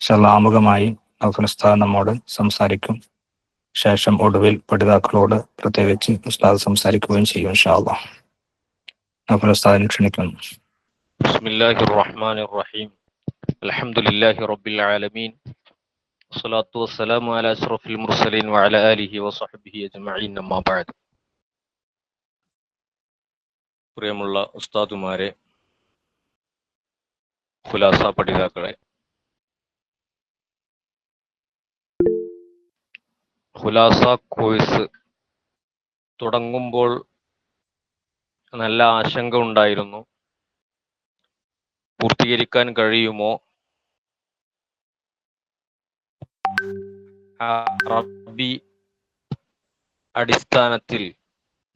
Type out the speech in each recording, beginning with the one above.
ശലാമുഖമായി ഉസ്താദ് നമ്മോട് സംസാരിക്കും ശേഷം ഒടുവിൽ പഠിതാക്കളോട് പ്രത്യേകിച്ച് ഉസ്താദ് സംസാരിക്കുകയും ചെയ്യും ഇൻഷാല്ലാ അപ്പോൾ ഉസ്താദിനെ ക്ഷണിക്കുന്നു بسم الله الرحمن الرحيم الحمد لله رب العالمين والصلاة والسلام على أشرف المرسلين وعلى آله وصحبه أجمعين أما بعد പ്രിയമുള്ള ഉസ്താദുമാരെ ഖുലാസ പഠിതാക്കളെ ഖുലാസ കോഴ്സ് തുടങ്ങുമ്പോൾ നല്ല ആശങ്ക ഉണ്ടായിരുന്നു. പൂർത്തീകരിക്കാൻ കഴിയുമോ? അറബി അടിസ്ഥാനത്തിൽ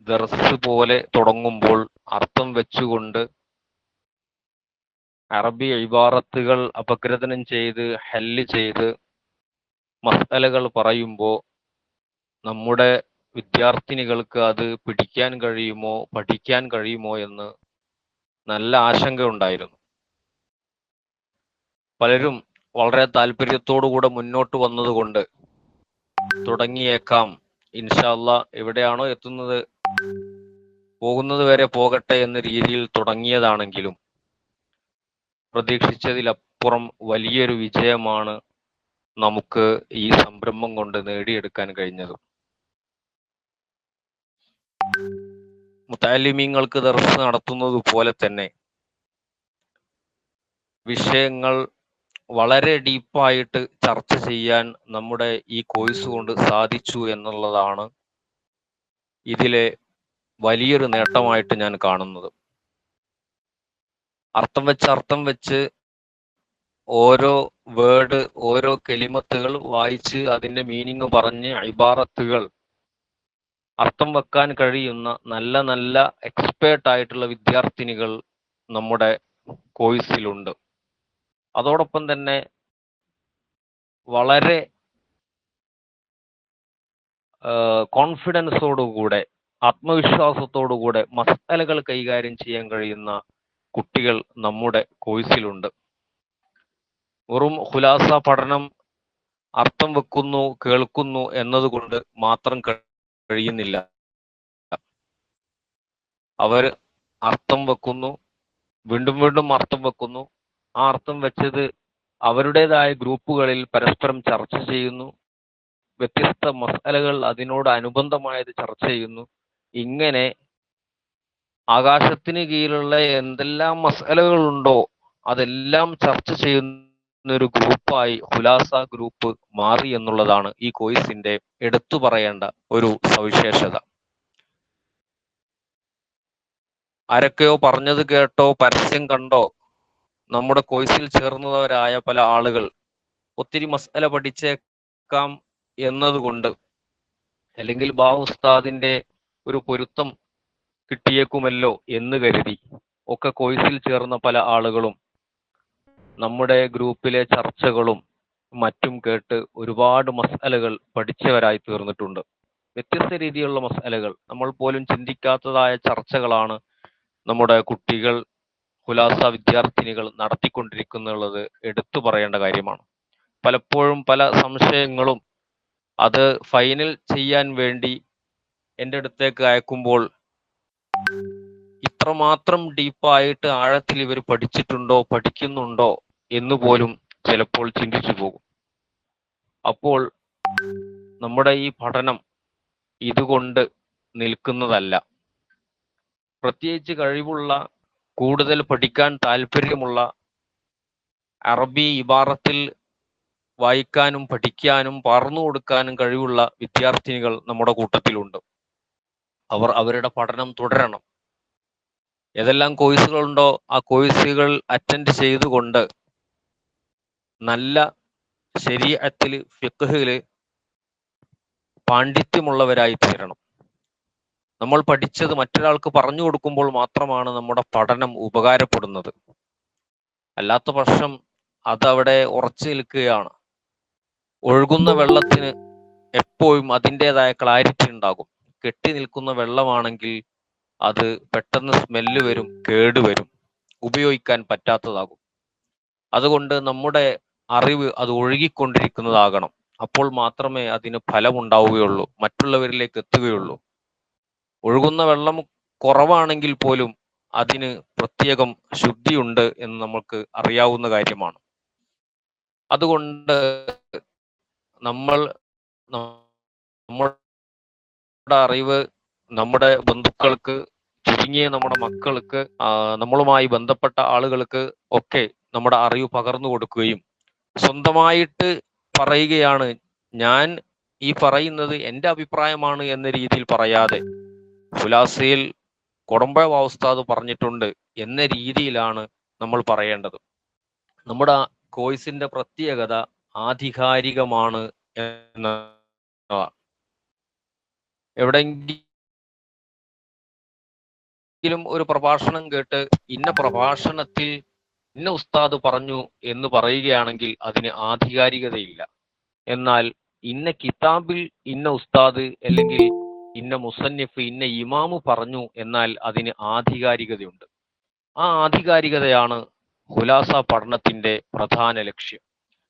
ദർസ് പോലെ തുടങ്ങുമ്പോൾ അർത്ഥം വെച്ചുകൊണ്ട് അറബി ഇബാറത്തുകൾ അപഗ്രഥനം ചെയ്ത് ഹല്ല് ചെയ്ത് മസലകൾ പറയുമ്പോൾ നമ്മുടെ വിദ്യാർത്ഥിനികൾക്ക് അത് പിടിക്കാൻ കഴിയുമോ പഠിക്കാൻ കഴിയുമോ എന്ന് നല്ല ആശങ്ക ഉണ്ടായിരുന്നു. പലരും വളരെ താല്പര്യത്തോടുകൂടെ മുന്നോട്ട് വന്നതുകൊണ്ട് തുടങ്ങിയേക്കാം. ഇൻഷാല്ല എവിടെയാണോ എത്തുന്നത് പോകുന്നത് വരെ പോകട്ടെ എന്ന രീതിയിൽ തുടങ്ങിയതാണെങ്കിലും പ്രതീക്ഷിച്ചതിലപ്പുറം വലിയൊരു വിജയമാണ് നമുക്ക് ഈ സംരംഭം കൊണ്ട് നേടിയെടുക്കാൻ കഴിഞ്ഞത്. മുത്താലിമീങ്ങൾക്ക് ദർസ് നടത്തുന്നത് പോലെ തന്നെ വിഷയങ്ങൾ വളരെ ഡീപ്പായിട്ട് ചർച്ച ചെയ്യാൻ നമ്മുടെ ഈ കോഴ്സ് കൊണ്ട് സാധിച്ചു എന്നുള്ളതാണ് ഇതിലെ വലിയൊരു നേട്ടമായിട്ട് ഞാൻ കാണുന്നത്. അർത്ഥം വെച്ച് അർത്ഥം വെച്ച് ഓരോ വേർഡ് ഓരോ കെലിമത്തുകൾ വായിച്ച് അതിന്റെ മീനിങ് പറഞ്ഞ് ഇബാറത്തുകൾ അർത്ഥം വെക്കാൻ കഴിയുന്ന നല്ല നല്ല എക്സ്പേർട്ട് ആയിട്ടുള്ള വിദ്യാർത്ഥിനികൾ നമ്മുടെ കോഴ്സിലുണ്ട് അതോടൊപ്പം തന്നെ വളരെ കോൺഫിഡൻസോടുകൂടെ ആത്മവിശ്വാസത്തോടുകൂടെ മസാലകൾ കൈകാര്യം ചെയ്യാൻ കഴിയുന്ന കുട്ടികൾ നമ്മുടെ കോഴ്സിലുണ്ട് വെറും ഹുലാസ പഠനം അർത്ഥം വെക്കുന്നു കേൾക്കുന്നു എന്നതുകൊണ്ട് മാത്രം കഴിയുന്നില്ല. അവർ അർത്ഥം വെക്കുന്നു. വീണ്ടും വീണ്ടും അർത്ഥം വെക്കുന്നു. ആ അർത്ഥം വെച്ചത് അവരുടേതായ ഗ്രൂപ്പുകളിൽ പരസ്പരം ചർച്ച ചെയ്യുന്നു. വ്യത്യസ്ത മസാലകൾ അതിനോട് അനുബന്ധമായത് ചർച്ച ചെയ്യുന്നു. ഇങ്ങനെ ആകാശത്തിന് കീഴിലുള്ള എന്തെല്ലാം മസാലകളുണ്ടോ അതെല്ലാം ചർച്ച ചെയ്യുന്ന. ഒരു ഗ്രൂപ്പായി ഹുലാസ ഗ്രൂപ്പ് മാറി എന്നുള്ളതാണ് ഈ കോഴ്സിന്റെ എടുത്തു പറയേണ്ട ഒരു സവിശേഷത. ആരൊക്കെയോ പറഞ്ഞത് കേട്ടോ പരസ്യം കണ്ടോ? നമ്മുടെ കോഴ്സിൽ ചേർന്നവരായ പല ആളുകൾ ഒത്തിരി മസാല പഠിച്ചേക്കാം എന്നതുകൊണ്ട് അല്ലെങ്കിൽ ബാ ഉസ്താദിന്റെ ഒരു പൊരുത്തം കിട്ടിയേക്കുമല്ലോ എന്ന് കരുതി ഒക്കെ കോഴ്സിൽ ചേർന്ന പല ആളുകളും നമ്മുടെ ഗ്രൂപ്പിലെ ചർച്ചകളും മറ്റും കേട്ട് ഒരുപാട് മസാലകൾ പഠിച്ചവരായി തീർന്നിട്ടുണ്ട്. വ്യത്യസ്ത രീതിയിലുള്ള മസാലകൾ. നമ്മൾ പോലും ചിന്തിക്കാത്തതായ ചർച്ചകളാണ് നമ്മുടെ കുട്ടികൾ ഹുലാസ വിദ്യാർത്ഥിനികൾ നടത്തിക്കൊണ്ടിരിക്കുന്നുള്ളത് എടുത്തു പറയേണ്ട കാര്യമാണ്. പലപ്പോഴും പല സംശയങ്ങളും അത് ഫൈനൽ ചെയ്യാൻ വേണ്ടി എന്റെ അടുത്തേക്ക് അയക്കുമ്പോൾ ഇത്രമാത്രം ഡീപ്പായിട്ട് ആഴത്തിൽ ഇവർ പഠിച്ചിട്ടുണ്ടോ പഠിക്കുന്നുണ്ടോ എന്ന് പോലും ചിലപ്പോൾ ചിന്തിച്ചു പോകും. അപ്പോൾ നമ്മുടെ ഈ പഠനം ഇതുകൊണ്ട് നിൽക്കുന്നതല്ല. പ്രത്യേകിച്ച് കഴിവുള്ള കൂടുതൽ പഠിക്കാൻ താല്പര്യമുള്ള അറബി ഇബാറത്തിൽ വായിക്കാനും പഠിക്കാനും പറഞ്ഞു കൊടുക്കാനും കഴിവുള്ള വിദ്യാർത്ഥിനികൾ നമ്മുടെ കൂട്ടത്തിലുണ്ട്. അവർ അവരുടെ പഠനം തുടരണം. ഏതെല്ലാം കോഴ്സുകളുണ്ടോ ആ കോഴ്സുകൾ അറ്റൻഡ് ചെയ്തുകൊണ്ട് നല്ല ശരീരത്തിൽ ഫിഖിൽ പാണ്ഡിത്യമുള്ളവരായി തീരണം. നമ്മൾ പഠിച്ചത് മറ്റൊരാൾക്ക് പറഞ്ഞു കൊടുക്കുമ്പോൾ മാത്രമാണ് നമ്മുടെ പഠനം ഉപകാരപ്പെടുന്നത്. അല്ലാത്ത പക്ഷം അതവിടെ ഉറച്ചു നിൽക്കുകയാണ്. ഒഴുകുന്ന വെള്ളത്തിന് എപ്പോഴും അതിന്റെതായ ക്ലാരിറ്റി ഉണ്ടാകും. കെട്ടി നിൽക്കുന്ന വെള്ളമാണെങ്കിൽ അത് പെട്ടെന്ന് സ്മെല്ല് വരും കേട് വരും ഉപയോഗിക്കാൻ പറ്റാത്തതാകും. അതുകൊണ്ട് നമ്മുടെ അറിവ് അത് ഒഴുകിക്കൊണ്ടിരിക്കുന്നതാകണം. അപ്പോൾ മാത്രമേ അതിന് ഫലമുണ്ടാവുകയുള്ളൂ മറ്റുള്ളവരിലേക്ക് എത്തുകയുള്ളൂ. ഒഴുകുന്ന വെള്ളം കുറവാണെങ്കിൽ പോലും അതിന് പ്രത്യേകം ശുദ്ധിയുണ്ട് എന്ന് നമുക്ക് അറിയാവുന്ന കാര്യമാണ്. അതുകൊണ്ട് നമ്മൾ നമ്മുടെ അറിവ് നമ്മുടെ ബന്ധുക്കൾക്ക് ചുരുങ്ങിയ നമ്മുടെ മക്കൾക്ക് നമ്മളുമായി ബന്ധപ്പെട്ട ആളുകൾക്ക് ഒക്കെ നമ്മുടെ അറിവ് പകർന്നു കൊടുക്കുകയും സ്വന്തമായിട്ട് പറയുകയാണ്. ഞാൻ ഈ പറയുന്നത് എന്റെ അഭിപ്രായമാണ് എന്ന രീതിയിൽ പറയാതെ ഫുലാസയിൽ കൊടമ്പ ഉസ്താദ് പറഞ്ഞിട്ടുണ്ട് എന്ന രീതിയിലാണ് നമ്മൾ പറയേണ്ടത്. നമ്മുടെ കോഴ്സിന്റെ പ്രത്യേകത ആധികാരികമാണ് എന്നതാണ് എവിടെയെങ്കിലും ഒരു പ്രഭാഷണം കേട്ട് ഇന്ന പ്രഭാഷണത്തിൽ ഇന്ന ഉസ്താദ് പറഞ്ഞു എന്ന് പറയുകയാണെങ്കിൽ അതിന് ആധികാരികതയില്ല. എന്നാൽ ഇന്ന കിതാബിൽ ഇന്ന ഉസ്താദ് അല്ലെങ്കിൽ ഇന്ന മുസന്നിഫ് ഇന്ന ഇമാമ് പറഞ്ഞു എന്നാൽ അതിന് ആധികാരികതയുണ്ട്. ആ ആധികാരികതയാണ് ഹുലാസ പഠനത്തിന്റെ പ്രധാന ലക്ഷ്യം.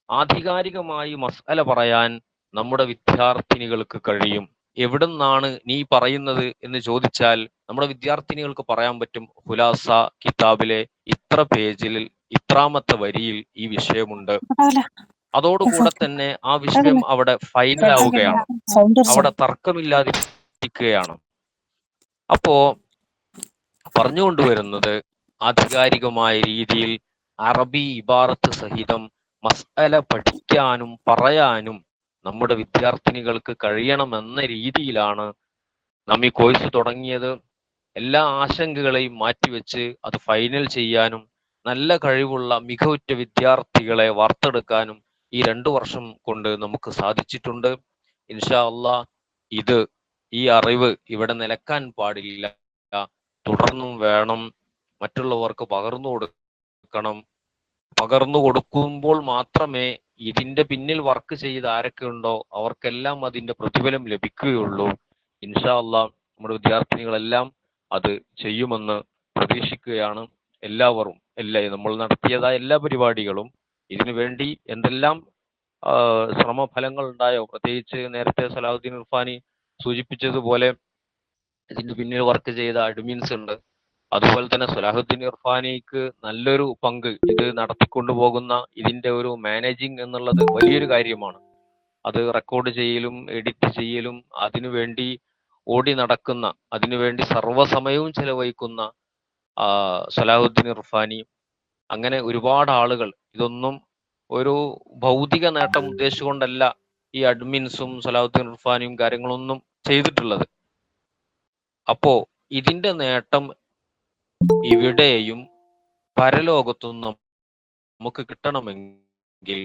ആധികാരികമായി മസ്അല പറയാൻ നമ്മുടെ വിദ്യാർത്ഥിനികൾക്ക് കഴിയും എവിടുന്നാണ് നീ പറയുന്നത് എന്ന് ചോദിച്ചാൽ നമ്മുടെ വിദ്യാർത്ഥിനികൾക്ക് പറയാൻ പറ്റും ഹുലാസ കിതാബിലെ ഇത്ര പേജിൽ ഇത്രാമത്തെ വരിയിൽ ഈ വിഷയമുണ്ട്. അതോടുകൂടെ തന്നെ ആ വിഷയം അവിടെ ഫൈനലാവുകയാണ്. അവിടെ തർക്കമില്ലാതിരിക്കുകയാണ്. അപ്പോ പറഞ്ഞുകൊണ്ടുവരുന്നത് ആധികാരികമായ രീതിയിൽ അറബി ഇബാറത്ത് സഹിതം മസ്അല പഠിക്കാനും പറയാനും നമ്മുടെ വിദ്യാർത്ഥിനികൾക്ക് കഴിയണമെന്ന രീതിയിലാണ് നാം ഈ കോഴ്സ് തുടങ്ങിയത്. എല്ലാ ആശങ്കകളെയും മാറ്റിവെച്ച് അത് ഫൈനൽ ചെയ്യാനും നല്ല കഴിവുള്ള മികവുറ്റ വിദ്യാർത്ഥികളെ വാർത്തെടുക്കാനും ഈ രണ്ടു വർഷം കൊണ്ട് നമുക്ക് സാധിച്ചിട്ടുണ്ട്. ഇൻഷാ അള്ളാ ഇത് ഈ അറിവ് ഇവിടെ നിലക്കാൻ പാടില്ല. തുടർന്നും വേണം മറ്റുള്ളവർക്ക് പകർന്നു കൊടുക്കണം. പകർന്നു കൊടുക്കുമ്പോൾ മാത്രമേ ഇതിന്റെ പിന്നിൽ വർക്ക് ചെയ്ത് ആരൊക്കെ ഉണ്ടോ അവർക്കെല്ലാം അതിന്റെ പ്രതിഫലം ലഭിക്കുകയുള്ളൂ. ഇൻഷാ അള്ളാ നമ്മുടെ വിദ്യാർത്ഥിനികളെല്ലാം അത് ചെയ്യുമെന്ന് പ്രതീക്ഷിക്കുകയാണ് എല്ലാവരും. എല്ലാ നമ്മൾ നടത്തിയതായ എല്ലാ പരിപാടികളും ഇതിനു വേണ്ടി എന്തെല്ലാം ശ്രമഫലങ്ങൾ ഉണ്ടായോ? പ്രത്യേകിച്ച് നേരത്തെ സലാഹുദ്ദീൻ ഇർഫാനി സൂചിപ്പിച്ചതുപോലെ ഇതിന്റെ പിന്നിൽ വർക്ക് ചെയ്ത അഡ്മിൻസ് ഉണ്ട്. അതുപോലെ തന്നെ സലാഹുദ്ദീൻ ഇർഫാനിക്ക് നല്ലൊരു പങ്ക് ഇത് നടത്തിക്കൊണ്ടുപോകുന്ന ഇതിന്റെ ഒരു മാനേജിങ് എന്നുള്ളത് വലിയൊരു കാര്യമാണ്. അത് റെക്കോർഡ് ചെയ്യലും എഡിറ്റ് ചെയ്യലും അതിനുവേണ്ടി ഓടി നടക്കുന്ന അതിനുവേണ്ടി സർവസമയവും ചെലവഴിക്കുന്ന സലാഹുദ്ദീൻ ഇർഫാനി. അങ്ങനെ ഒരുപാട് ആളുകൾ ഇതൊന്നും ഒരു ഭൗതിക നേട്ടം ഉദ്ദേശിച്ചുകൊണ്ടല്ല ഈ അഡ്മിൻസും സലാഹുദ്ദീൻ ഇർഫാനിയും കാര്യങ്ങളൊന്നും ചെയ്തിട്ടുള്ളത്. അപ്പോ ഇതിന്റെ നേട്ടം ഇവിടെയും പരലോകത്തും നമുക്ക് കിട്ടണമെങ്കിൽ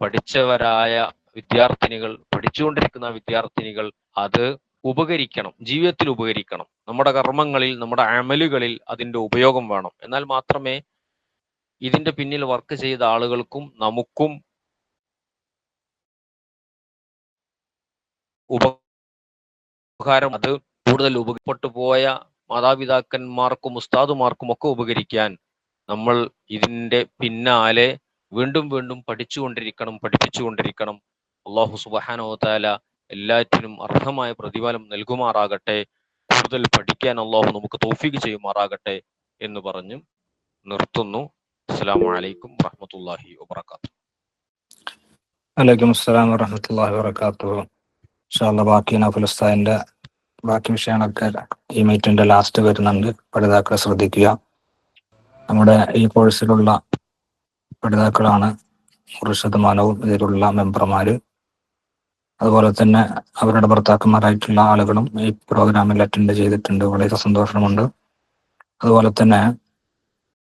പഠിച്ചവരായ വിദ്യാർത്ഥിനികൾ പഠിച്ചുകൊണ്ടിരിക്കുന്ന വിദ്യാർത്ഥിനികൾ അത് ഉപകരിക്കണം ജീവിതത്തിൽ ഉപകരിക്കണം. നമ്മുടെ കർമ്മങ്ങളിൽ നമ്മുടെ അമലുകളിൽ അതിന്റെ ഉപയോഗം വേണം. എന്നാൽ മാത്രമേ ഇതിന്റെ പിന്നിൽ വർക്ക് ചെയ്ത ആളുകൾക്കും നമുക്കും ഉപകാരം അത് കൂടുതൽ ഉപകാരപ്പെട്ടു പോയ മാതാപിതാക്കന്മാർക്കും ഉസ്താദുമാർക്കും ഒക്കെ ഉപകരിക്കാൻ നമ്മൾ ഇതിന്റെ പിന്നാലെ വീണ്ടും വീണ്ടും പഠിച്ചുകൊണ്ടിരിക്കണം പഠിപ്പിച്ചുകൊണ്ടിരിക്കണം. അള്ളാഹു സുബാനോ താല എല്ലാറ്റിനും അർഹമായ പ്രതിഫലം നൽകുമാറാകട്ടെ. കൂടുതൽ പഠിക്കാൻ അള്ളാഹു നമുക്ക് തോഫിക്ക് ചെയ്യുമാറാകട്ടെ എന്ന് പറഞ്ഞു നിർത്തുന്നു. അസ്സലാമു അലൈക്കും വറഹ്മത്തുള്ളാഹി വബറകാതുഹു വലൈക്കും അസ്സലാം വാഹമത്തല്ലാഹി വാത്തു ബാക്കി നഫുലുസ്താദിന്റെ ബാക്കി വിഷയങ്ങളൊക്കെ ഈ മീറ്റിന്റെ ലാസ്റ്റ് വരുന്നുണ്ട്. പഠിതാക്കളെ ശ്രദ്ധിക്കുക. നമ്മുടെ ഈ കോഴ്സിലുള്ള പഠിതാക്കളാണ് നൂറ് ശതമാനവും ഇതിലുള്ള മെമ്പർമാര്. അതുപോലെ തന്നെ അവരുടെ ഭർത്താക്കന്മാരായിട്ടുള്ള ആളുകളും ഈ പ്രോഗ്രാമിൽ അറ്റൻഡ് ചെയ്തിട്ടുണ്ട്. വളരെ സന്തോഷമുണ്ട്. അതുപോലെ തന്നെ